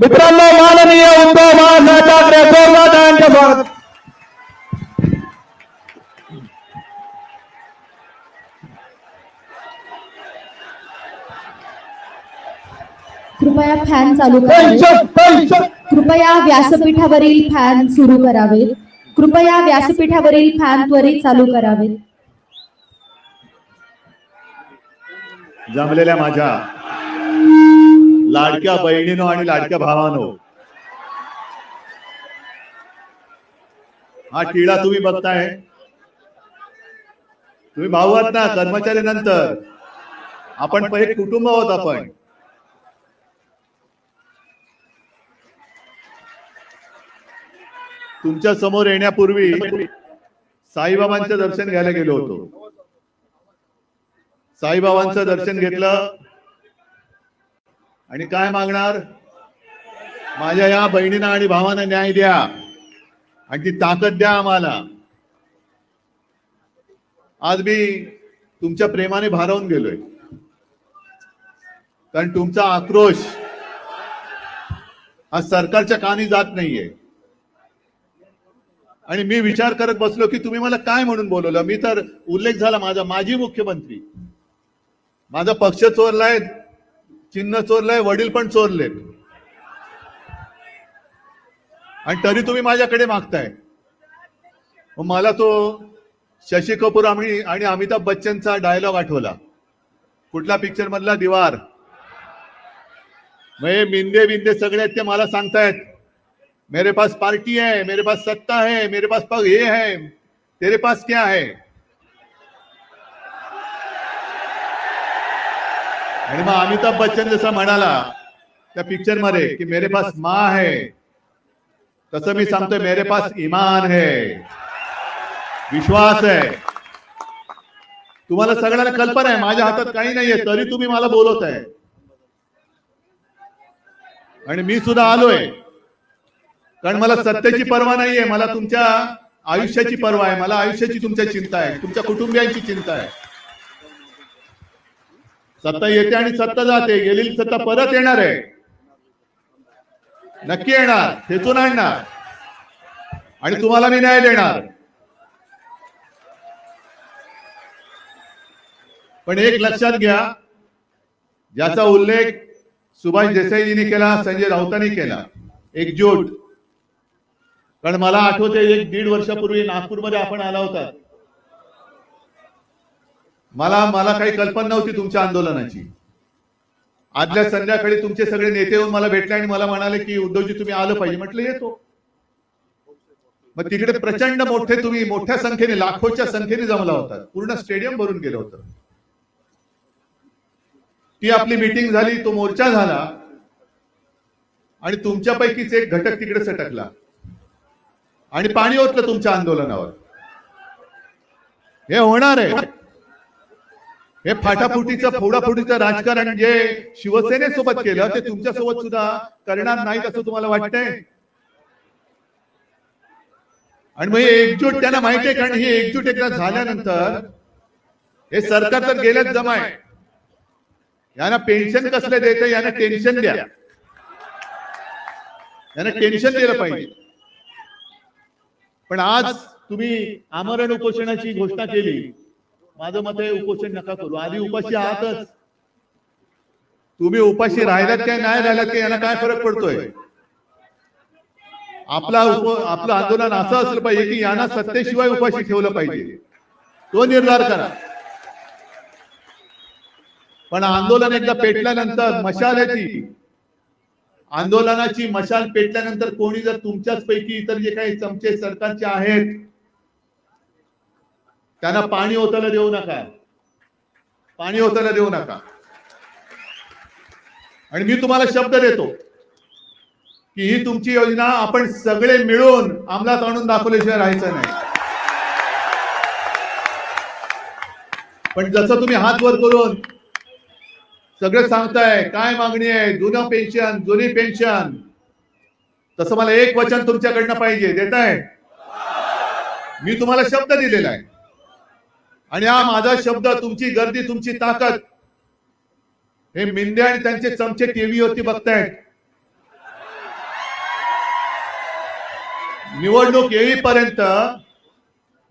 मित्रांनो माननीय उद्धव बाळासाहेब ठाकरे जोरदार यांच्या स्वागत कृपया फॅन चालू करावे. कृपया व्यासपीठावरील फॅन सुरू करावेत कृपया व्यासपीठावरील फॅन त्वरित चालू करावेत जमलेल्या माझ्या लाडक्या बहिणीनो आणि लाडक्या भावानो. हा टिळा तुम्ही बघताय. तुम्ही भाऊ आहात ना कर्मचारी नंतर आपण पहिले कुटुंब आहोत आपण. तुमच्यासमोर येण्यापूर्वी साईबाबांचं दर्शन घ्यायला गेलो होतो. साईबाबांचं दर्शन घेतलं. आणि काय मागणार? माझ्या या बहिणींना आणि भावांना न्याय द्या. आणि ती ताकद द्या आम्हाला. आज मी तुमच्या प्रेमाने भारावून गेलोय. कारण तुमचा आक्रोश हा सरकारच्या कानी जात नाहीये. आणि मी विचार करत बसलो की तुम्ही मला काय म्हणून बोलवलं? मी तर उल्लेख झाला माझा माजी मुख्यमंत्री. माझा पक्ष चोरलाय. चिन्ह चोरलंय वडील पण चोरलेत. आणि तरी तुम्ही माझ्याकडे मागताय. मग मला तो शशी कपूर आम्ही आणि अमिताभ बच्चनचा डायलॉग आठवला. कुठला पिक्चर मधला? दिवार. मे हे मिंदे बिंदे सगळे आहेत ते मला सांगतायत. मेरे पास पार्टी है मेरे पास सत्ता है मेरे पास पग हे है तेरे पास क्या है आणि मग अमिताभ बच्चन जसा म्हणाला त्या पिक्चरमध्ये की मेरे पास माँ है. तसं मी सांगतोय मेरे पास इमान है. विश्वास आहे तुम्हाला सगळ्यांना कल्पना आहे माझ्या हातात काही नाहीये तरी तुम्ही मला बोलवत आहे आणि मी सुद्धा आलोय. कारण मला सत्तेची पर्वा नाहीये मला तुमच्या आयुष्याची पर्वा आहे मला आयुष्याची तुमच्या चिंता आहे तुमच्या कुटुंबियांची चिंता आहे. सत्ता येते आणि सत्ता जाते. गेलेली सत्ता परत येणार आहे. नक्की येणार. खेचून आणणार. आणि तुम्हाला मी न्याय देणार. पण एक लक्षात घ्या ज्याचा उल्लेख सुभाष देसाईजींनी केला संजय राऊतांनी केला. एकजूट. कारण मला आठवते एक दीड वर्षापूर्वी नागपूरमध्ये आपण आला होता. मला मला काही कल्पना नव्हती तुमच्या आंदोलनाची. आदल्या संध्याकाळी तुमचे सगळे नेते येऊन मला भेटले आणि मला म्हणाले की उद्धवजी तुम्ही आलं पाहिजे. म्हटलं येतो. मग तिकडे प्रचंड मोठे तुम्ही मोठ्या संख्येने लाखोच्या संख्येने जमला होता. पूर्ण स्टेडियम भरून गेलं होतं. ती आपली मीटिंग झाली तो मोर्चा झाला आणि तुमच्यापैकीच एक घटक तिकडे सटकला. आणि पाणी ओतलं तुमच्या आंदोलनावर. हे होणार आहे. हे फाटाफुटीचं फोडाफुटीचं राजकारण जे शिवसेनेसोबत केलं ते तुमच्यासोबत सुद्धा करणार नाहीत असं तुम्हाला वाटतंय? आणि मग एकजूट त्यांना माहिती आहे कारण ही एकजूट एकदा झाल्यानंतर हे सरकार तर गेल्याच जमाय. यांना पेन्शन कसले देते? यांना टेन्शन द्या. यांना टेन्शन दिलं पाहिजे. पण आज तुम्ही आमरण उपोषणाची घोषणा केली. माझं मत आहे उपोषण नका करू. आधी उपाशी आहातच. तुम्ही उपाशी राहिलात काय नाही राहिलात काय यांना काय फरक पडतोय? आपला उप आपलं आंदोलन असं असलं पाहिजे की यांना सत्तेशिवाय उपाशी ठेवलं पाहिजे. तो निर्धार करा. पण आंदोलन एकदा पेटल्यानंतर मशाल आहे ती. आंदोलनाची मशाल पेटल्यानंतर कोणी जर तुमच्याच पैकी इतर जे काही चमचे सरकारचे आहेत त्यांना पाणी ओतायला देऊ नका. पाणी ओतायला देऊ नका. आणि मी तुम्हाला शब्द देतो की ही तुमची योजना आपण सगळे मिळून अंमलात आणून दाखवल्याशिवाय राहायचं नाही. पण जसं तुम्ही हात वर करून सगळं सांगताय काय मागणी आहे? जुनं पेन्शन जुनी पेन्शन तसं मला एक वचन तुमच्याकडनं पाहिजे देताय? मी तुम्हाला शब्द दिलेला आहे. आणि हा माझा शब्द तुमची गर्दी तुमची ताकद हे मिंदे आणि त्यांचे चमचे टीव्ही होती बघतायत. निवडणूक येईपर्यंत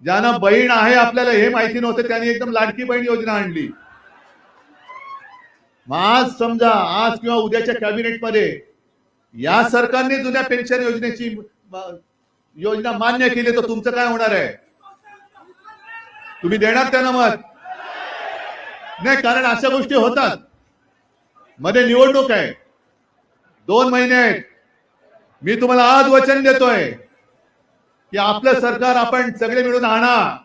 ज्यांना बहीण आहे आपल्याला हे माहिती नव्हतं त्यांनी एकदम लाडकी बहीण योजना आणली. मग आज समजा आज किंवा उद्याच्या कॅबिनेटमध्ये या सरकारने जुन्या पेन्शन योजनेची योजना मान्य केली तर तुमचं काय होणार आहे? तुम्ही देणार त्यांना मत? नाही कारण अशा गोष्टी होतात. मध्ये निवडणूक आहे. दोन महिने आहेत. मी तुम्हाला आज वचन देतोय की आपलं सरकार आपण सगळे मिळून आणा.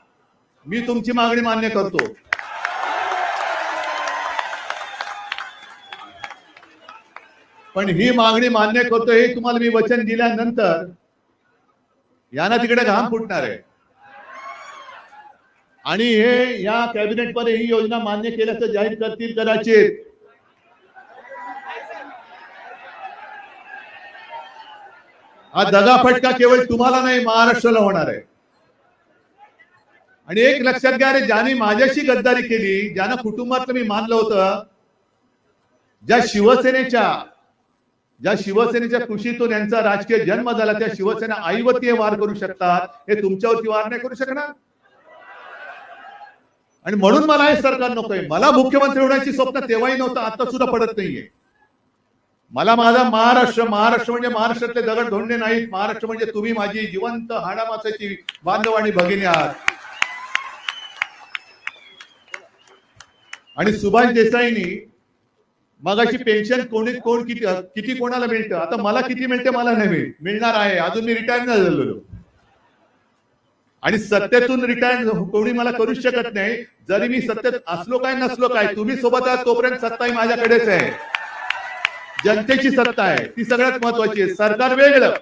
मी तुमची मागणी मान्य करतो. पण ही मागणी मान्य करतो हे तुम्हाला मी वचन दिल्यानंतर यांना तिकडे घाम फुटणार आहे. आणि हे या कॅबिनेटमध्ये ही योजना मान्य केल्याचं जाहीर करतील कदाचित. हा दगाफटका केवळ तुम्हाला नाही महाराष्ट्राला होणार आहे. आणि एक लक्षात घ्या रे ज्याने माझ्याशी गद्दारी केली ज्यांना कुटुंबातलं मी मानलं होतं ज्या शिवसेनेच्या ज्या शिवसेनेच्या कृषीतून यांचा राजकीय जन्म झाला त्या शिवसेना आईवती हे वार करू शकतात हे तुमच्यावरती वार नाही करू शकणार. आणि म्हणून मला हे सरकार नकोय. मला मुख्यमंत्री होण्याची स्वप्न तेव्हाही नव्हतं आता सुद्धा पडत नाहीये. मला माझा महाराष्ट्र महाराष्ट्र म्हणजे महाराष्ट्रातले दगड धोंडे नाहीत. महाराष्ट्र म्हणजे तुम्ही माझी जिवंत हाडामासाची बांधव आणि भगिनी आहात. आणि सुभाष देसाईंनी मगाशी पेन्शन कोणी कोण किती किती कोणाला मिळतं? आता मला किती मिळते मला नाही मिळ मिळणार आहे. अजून मी रिटायर नाही झालेलो आणि सत्तेतून रिटायर कोणी मला करूच शकत नाही जरी मी सत्तेत असलो काय नसलो काय तुम्ही सोबत आहात तोपर्यंत सत्ता ही माझ्याकडेच आहे. जनतेची सत्ता आहे. ती सगळ्यात महत्वाची आहे. सरकार वेगळं.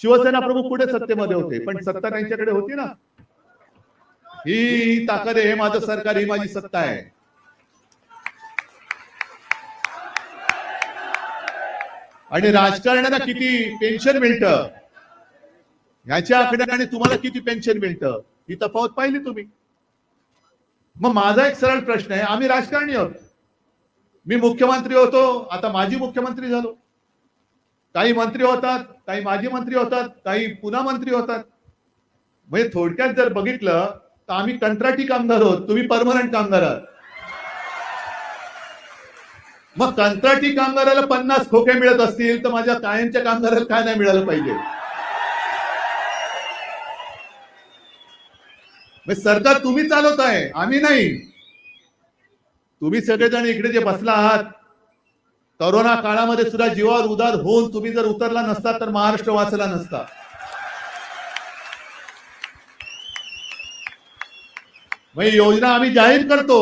शिवसेना प्रमुख कुठे सत्तेमध्ये होते? पण सत्ता त्यांच्याकडे होती ना. ही ताकद आहे हे माझं सरकार ही माझी सत्ता आहे. आणि राजकारणाला किती पेन्शन मिळतं? ह्याच्या आकड्यात तुम्हाला किती पेन्शन मिळतं? ही तफावत पाहिली तुम्ही. मग माझा एक सरळ प्रश्न आहे. आम्ही राजकारणी आहोत. मी मुख्यमंत्री होतो. आता माजी मुख्यमंत्री झालो. काही मंत्री होतात काही माजी मंत्री होतात काही पुन्हा मंत्री होतात. म्हणजे थोडक्यात जर बघितलं तर आम्ही कंत्राटी कामगार आहोत. तुम्ही परमनंट कामगार आहात. मग कंत्राटी कामगाराला पन्नास खोके मिळत असतील तर माझ्या कायमच्या कामगाराला काय नाही मिळालं पाहिजे? म्हणजे सरकार तुम्ही चालवत आहे आम्ही नाही. तुम्ही सगळेजण इकडे जे बसला आहात करोना काळामध्ये सुद्धा जीवावर उदार होऊन तुम्ही जर उतरला नसता तर महाराष्ट्र वाचला नसता. मग योजना आम्ही जाहीर करतो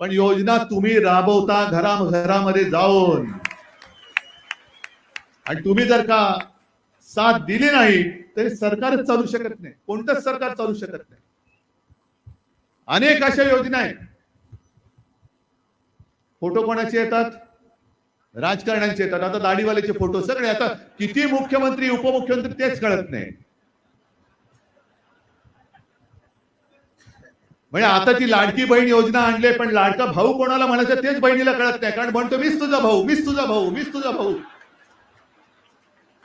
पण योजना तुम्ही राबवता घरा घरामध्ये जाऊन. आणि तुम्ही जर का साथ दिली नाही तरी सरकारच चालू शकत नाही. कोणतंच सरकार चालू शकत नाही. अनेक अशा योजना आहेत. फोटो कोणाचे येतात? राजकारण्यांचे येतात. आता दाढीवाल्याचे फोटो सगळे. आता किती मुख्यमंत्री उपमुख्यमंत्री तेच कळत नाही. म्हणजे आता ती लाडकी बहीण योजना आणले पण लाडका भाऊ कोणाला म्हणायचं तेच बहिणीला कळत नाही. कारण म्हणतो मीच तुझा भाऊ मीच तुझा भाऊ मीच तुझा भाऊ.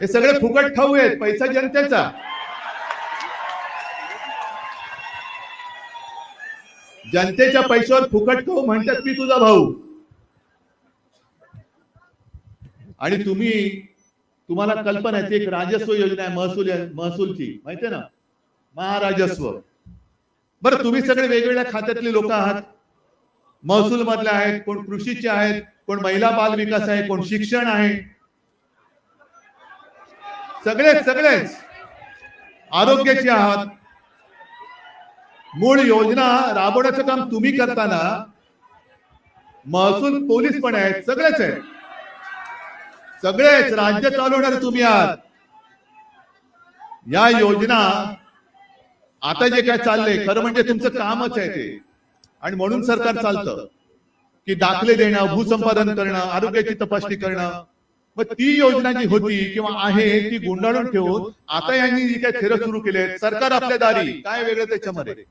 हे सगळे फुकट खाऊ आहेत. पैसा जनतेचा. जनतेच्या पैशावर फुकट खाऊ म्हणतात मी तुझा भाऊ. आणि तुम्ही तुम्हाला कल्पना आहे ती एक राजस्व योजना आहे महसूल महसूलची. माहितीये ना? महाराजस्व. बरं तुम्ही सगळे वेगवेगळ्या खात्यातले लोक आहात. महसूल मधले आहेत कोण कृषीचे आहेत कोण महिला बाल विकास आहे कोण शिक्षण आहे. सगळेच सगळेच आरोग्याचे आहात. मूळ योजना राबवण्याचं काम तुम्ही करताना महसूल पोलीस पण आहेत सगळेच आहेत. सगळेच राज्य चालवणारे तुम्ही आहात या योजना आता जे काय चाललंय खरं म्हणजे तुमचं कामच आहे ते. आणि म्हणून सरकार चालतं की दाखले देणं भूसंपादन करणं आरोग्याची तपासणी करणं मग ती योजना जी होती किंवा आहे ती गुंडाळून ठेवून आता यांनी जी काय थेरं सुरू केले सरकार आपल्या दारी. काय वेगळं त्याच्यामध्ये?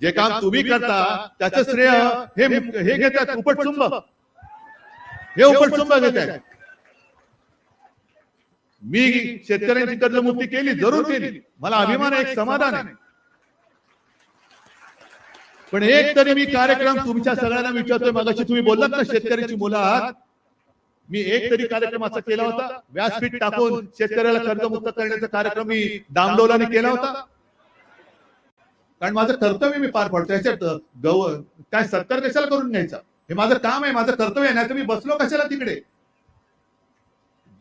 जे काम तुम्ही करता त्याचं श्रेय हे हे घेतात उपटचुंब हे उपटचुंब घेतात. मी शेतकऱ्यांची कर्जमुक्ती केली जरूर केली. मला अभिमान आहे एक समाधान आहे. पण एक तरी मी कार्यक्रम तुमच्या सगळ्यांना विचारतोय मगाशी तुम्ही बोललात ना शेतकऱ्याची मुलं आहात मी एक तरी कार्यक्रम असा केला होता. व्यासपीठ टाकून शेतकऱ्याला कर्जमुक्त करण्याचा कार्यक्रम मी डामडोलाने केला होता. कारण माझं कर्तव्य मी पार पडतो. याच्यात गव काय सत्कार कशाला करून घ्यायचा? हे माझं काम आहे माझं कर्तव्य आहे. नाही तर मी बसलो कशाला तिकडे?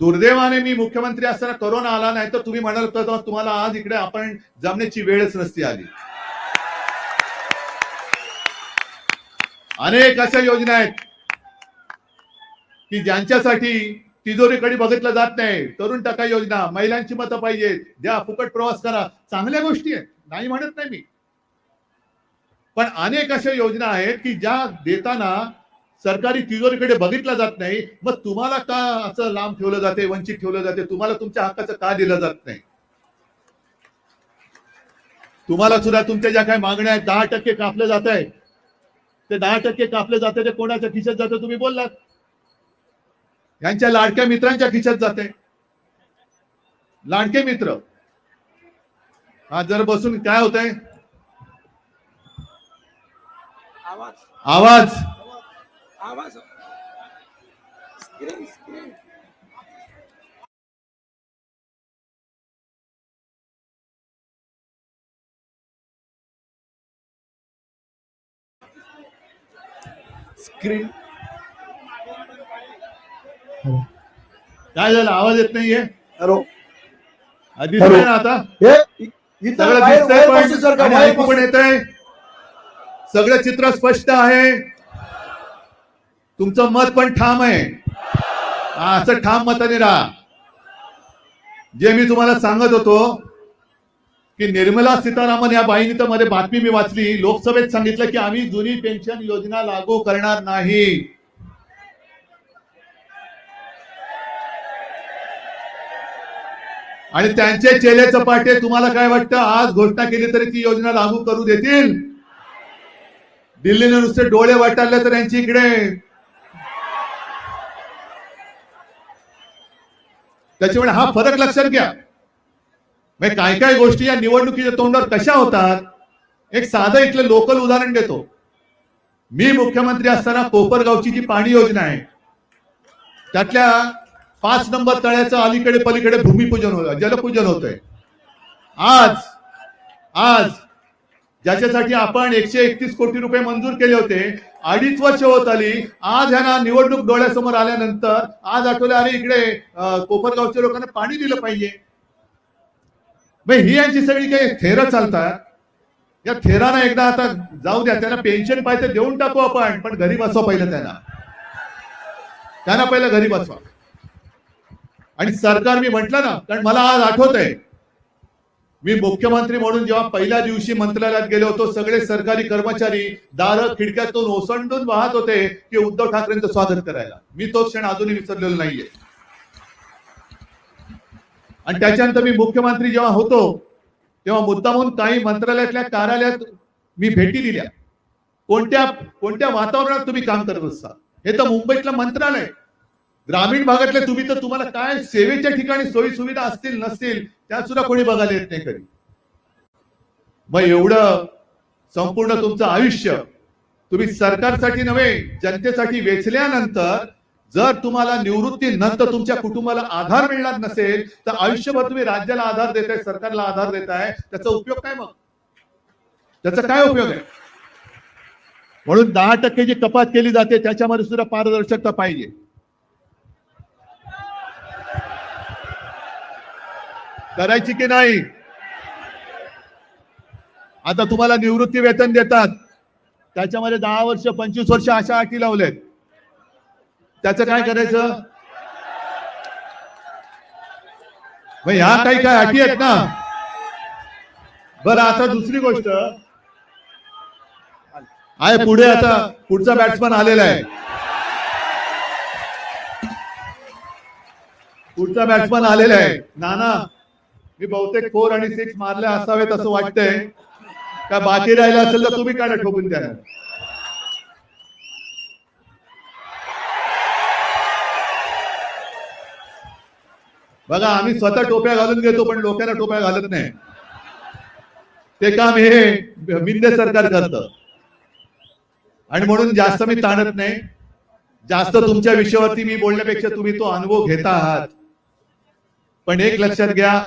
दुर्दैवाने मी मुख्यमंत्री असताना कोरोना आला नाही तर तुम्ही म्हणाल तुम्हाला आज इकडे आपण जमण्याची वेळच नसती आली. अनेक अशा योजना आहेत. की ज्यांच्यासाठी तिजोरीकडे बघितलं जात नाही. तरुण टका योजना महिलांची मतं पाहिजे. द्या फुकट प्रवास करा. चांगल्या गोष्टी आहेत. नाही म्हणत नाही मी. पण अनेक अशा योजना आहेत की ज्या देताना सरकारी तिजोरीकडे बघितलं जात नाही. मग तुम्हाला का असं लांब ठेवलं जाते वंचित ठेवलं जाते? तुम्हाला तुमच्या हक्काचं का दिलं जात नाही? तुम्हाला सुद्धा तुमच्या ज्या काही मागण्या आहेत दहा टक्के कापले जात आहे ते दहा टक्के कापले जाते ते कोणाच्या खिशात जाते तुम्ही बोललात. यांच्या लाडक्या मित्रांच्या खिशात जाते. लाडके मित्र. हा जर बसून काय होत आहे आवाज. आवाज. स्क्रीन काय झालं? आवाज येत नाहीये? हॅलो. दिसतंय ना आता? हे सगळं दिसतंय पण ऐकू. येत आहे सगळं चित्र स्पष्ट आहे. तुमचं मत पण ठाम आहे. असं ठाम मताने राहा. जे मी तुम्हाला सांगत होतो की निर्मला सीतारामन या बाईनी तर मध्ये बातमी मी वाचली. लोकसभेत सांगितलं की आम्ही जुनी पेन्शन योजना लागू करणार नाही. आणि त्यांचे चेले चपाटे तुम्हाला काय वाटतं? आज घोषणा केली तरी ती योजना लागू करू देतील? दिल्लीने नुसते डोळे वाटारले तर यांची इकडे. त्याच्यामुळे हा फरक लक्षात घ्या. म्हणजे काय काय गोष्टी या निवडणुकीच्या तोंडावर कशा होतात? एक साधं इथलं लोकल उदाहरण देतो. मी मुख्यमंत्री असताना कोपरगावची जी पाणी योजना आहे त्यातल्या पाच नंबर तळ्याचं अलीकडे पलीकडे भूमिपूजन होत जलपूजन होतंय. आज आज ज्याच्यासाठी आपण एकशे एकतीस कोटी रुपये मंजूर केले होते अडीच वर्ष होत आली आज ह्यांना निवडणूक डोळ्यासमोर आल्यानंतर आज आठवलं अरे इकडे कोपरगावच्या लोकांना पाणी दिलं पाहिजे. मग ही यांची सगळी काही थेर चालतात? या थेराना एकदा आता जाऊ द्या त्यांना पेन्शन पाहिजे देऊन टाकू आपण पण घरी बसवा पहिलं त्यांना. त्यांना पहिलं घरी बसवा. आणि सरकार मी म्हटलं ना कारण मला आज आठवत आहे मी मुख्यमंत्री म्हणून जेव्हा पहिल्या दिवशी मंत्रालयात गेलो होतो सगळे सरकारी कर्मचारी दार खिडक्यातून ओसंडून वाहत होते की उद्धव ठाकरेंचं स्वागत करायला. मी तो क्षण अजूनही विसरलेलो नाहीये. आणि त्याच्यानंतर मी मुख्यमंत्री जेव्हा होतो तेव्हा मुद्दामून काही मंत्रालयातल्या कार्यालयात मी भेटी दिल्या. कोणत्या कोणत्या वातावरणात तुम्ही काम करत असता? हे तर मुंबईतलं मंत्रालय. ग्रामीण भागातले तुम्ही तर तुम्हाला काय सेवेच्या ठिकाणी सोयी सुविधा असतील नसतील त्या सुद्धा कोणी बघायला येत नाही कधी. मग एवढं संपूर्ण तुमचं आयुष्य तुम्ही सरकारसाठी नव्हे जनतेसाठी वेचल्यानंतर जर तुम्हाला निवृत्ती नंतर तुमच्या कुटुंबाला आधार मिळणार नसेल तर आयुष्यभर तुम्ही राज्याला आधार देताय सरकारला आधार देताय त्याचा उपयोग काय मग? त्याचा काय उपयोग आहे? म्हणून दहा टक्के जी कपात केली जाते त्याच्यामध्ये सुद्धा पारदर्शकता पाहिजे. करायची की नाही? आता तुम्हाला निवृत्ती वेतन देतात. त्याच्यामध्ये दहा वर्ष पंचवीस वर्ष अशा अटी लावलेत. त्याचं काय करायचं? मग ह्या काही काय अटी आहेत ना? बरं आता दुसरी गोष्ट. आहे पुढे आता पुढचा बॅट्समन आलेला आहे. पुढचा बॅट्समन आलेला आहे. नाना मी बहुतेक फोर आणि सिक्स मारले असावेत असं वाटतंय. का बाकी राहिलं असेल तर तुम्ही काय ठोकून द्या. बघा आम्ही स्वतः टोप्या घालून घेतो पण लोकांना टोप्या घालत नाही. ते काम हे मिंदे सरकार करत. आणि म्हणून जास्त मी ताणत नाही. जास्त तुमच्या विषयावरती मी बोलण्यापेक्षा तुम्ही तो अनुभव घेता आहात. पण एक लक्षात घ्या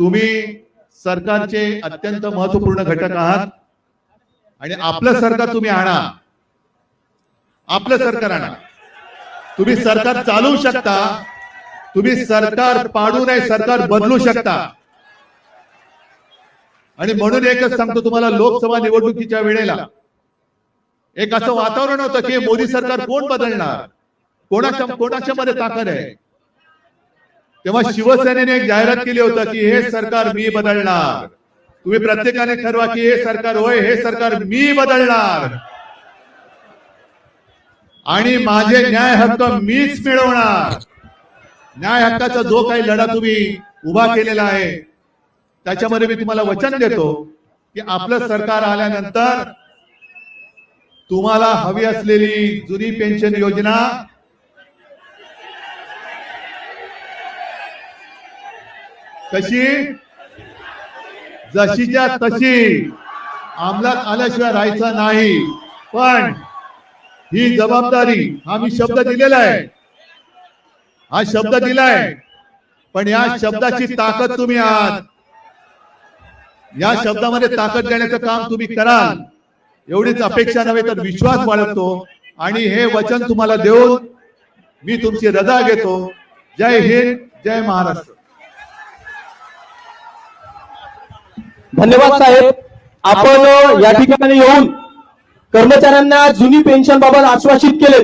तुम्ही सरकारचे अत्यंत महत्त्वपूर्ण घटक आहात आणि आपलं सरकार तुम्ही आणा. आपलं सरकार आणा. तुम्ही सरकार चालवू शकता. तुम्ही सरकार पाडू नये सरकार बदलू शकता. आणि म्हणून एकच सांगतो तुम्हाला लोकसभा निवडणुकीच्या वेळेला एक असं वातावरण होतं की मोदी सरकार कोण बदलणार? कोणाच्या कोणाच्या मध्ये ताकद आहे? तेव्हा शिवसेनेने एक जाहिरात केली होतं की हे सरकार मी बदलणार. तुम्ही प्रत्येकाने ठरवा की हे सरकार होय हे सरकार मी बदलणार. आणि माझे न्याय हक्क मीच मिळवणार. न्याय हक्काचा जो काही लढा तुम्ही उभा केलेला आहे त्याच्यामध्ये मी तुम्हाला वचन देतो की आपलं सरकार आल्यानंतर तुम्हाला हवी असलेली जुनी पेन्शन योजना कशी जशीच्या तशी. अंमलात आल्याशिवाय राहायचं नाही. पण ही जबाबदारी हा मी शब्द दिलेला आहे. हा शब्द दिलाय. पण या शब्दाची ताकद तुम्ही आहात. या शब्दामध्ये ताकद देण्याचं काम तुम्ही कराल. एवढीच अपेक्षा नव्हे तर विश्वास बाळगतो. आणि हे वचन तुम्हाला देऊन मी तुमची रजा घेतो. जय हिंद जय महाराष्ट्र. धन्यवाद साहेब. आपण या ठिकाणी येऊन कर्मचाऱ्यांना जुनी पेन्शन बाबत आश्वासित केले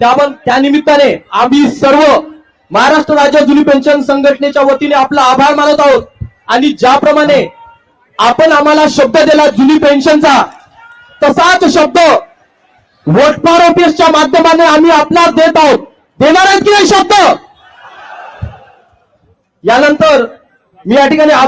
त्या त्या निमित्ताने आम्ही सर्व महाराष्ट्र राज्य जुनी पेन्शन संघटनेच्या वतीने आपला आभार मानत आहोत. आणि ज्याप्रमाणे आपण आम्हाला शब्द दिला जुनी पेन्शनचा तसाच शब्द वोटफॉर ऑफिसच्या माध्यमाने आम्ही आपला देत आहोत. देणार आहेत की नाही शब्द? यानंतर मी या ठिकाणी आभार